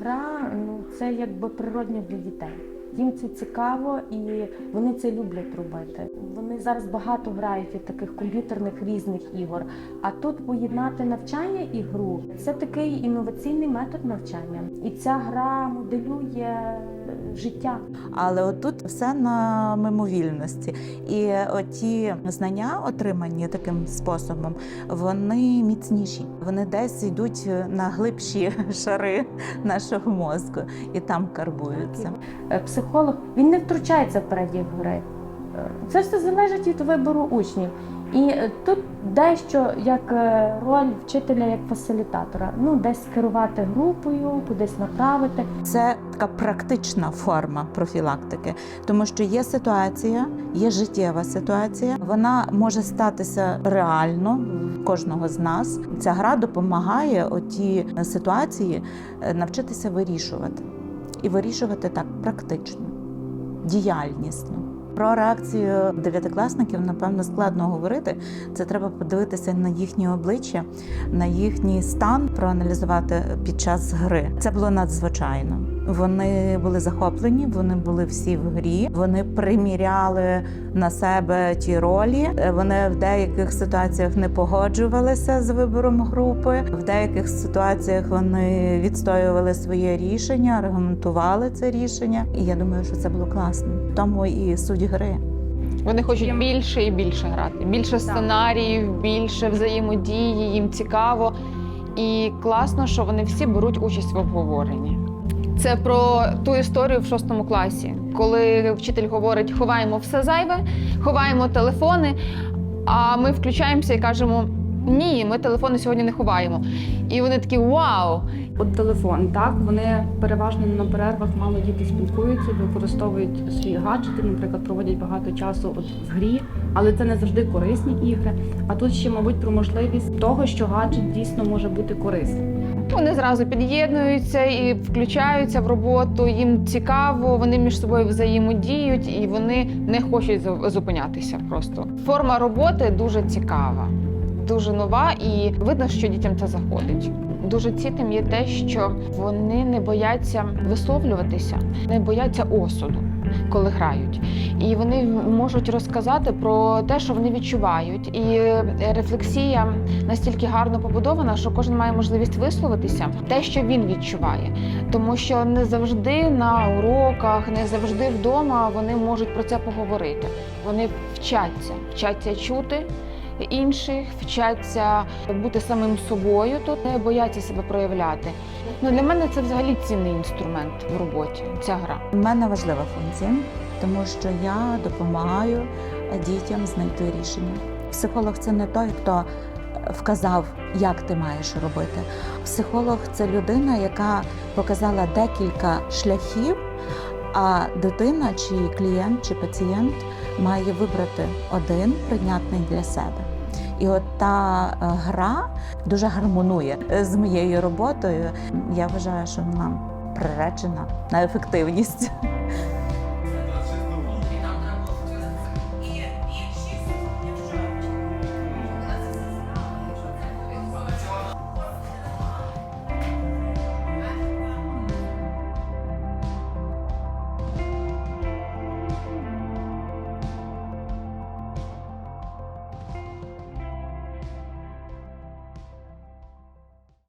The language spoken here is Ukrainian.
гра ну, це якби природньо для дітей. Їм це цікаво і вони це люблять робити. Вони зараз багато грають і таких комп'ютерних різних ігор. А тут поєднати навчання і гру це такий інноваційний метод навчання. І ця гра моделює життя. Але отут все на мимовільності. І оті знання, отримані таким способом, вони міцніші. Вони десь йдуть на глибші шари нашого мозку і там карбуються. Е, Психолог він не втручається в перебіг гри. Е, Це все залежить від вибору учнів. І е, тут дещо як е, роль вчителя як фасилітатора. Ну, десь керувати групою, кудись направити. Це така практична форма профілактики, тому що є ситуація, є життєва ситуація. Вона може статися реально кожного з нас. Ця гра допомагає оті ситуації е, навчитися вирішувати і вирішувати так практично, діяльнісно. Про реакцію дев'ятикласників, напевно, складно говорити. Це треба подивитися на їхні обличчя, на їхній стан, проаналізувати під час гри. Це було надзвичайно. Вони були захоплені, вони були всі в грі. Вони приміряли на себе ті ролі. Е, Вони в деяких ситуаціях не погоджувалися з вибором групи. В деяких ситуаціях вони відстоювали своє рішення, аргументували це рішення. І я думаю, що це було класно. В Тому і суть гри. Вони хочуть більше і більше грати, більше сценаріїв, більше взаємодії, їм цікаво. І класно, що вони всі беруть участь в обговоренні. Це про ту історію в шостому класі, коли вчитель говорить: ховаємо все зайве, ховаємо телефони. А ми включаємося і кажемо: ні, ми телефони сьогодні не ховаємо. І вони такі вау! От телефон, так вони переважно на перервах мало діти спілкуються, використовують свої гаджети, наприклад, проводять багато часу от в грі, але це не завжди корисні ігри. А тут ще, мабуть, про можливість того, що гаджет дійсно може бути корисним. Вони зразу під'єднуються і включаються в роботу. Їм цікаво, вони між собою взаємодіють і вони не хочуть зупинятися. Просто форма роботи дуже цікава, дуже нова, і видно, що дітям це заходить. Дуже цінним є те, що вони не бояться висловлюватися, не бояться осуду, коли грають. І вони можуть розказати про те, що вони відчувають. І е, рефлексія настільки гарно побудована, що кожен має можливість висловитися те, що він відчуває. Тому що не завжди на уроках, не завжди вдома вони можуть про це поговорити. Вони вчаться, вчаться чути. Інших вчаться бути самим собою тут, не бояться себе проявляти. Ну для мене це взагалі цінний інструмент в роботі. Ця гра. У мене важлива функція, тому що я допомагаю дітям знайти рішення. Психолог це не той, хто вказав, як ти маєш робити. Психолог це людина, яка показала декілька шляхів, а дитина, чи клієнт, чи пацієнт має вибрати один прийнятний для себе. І от та е, гра дуже гармонує з моєю роботою. Я вважаю, що вона приречена на ефективність.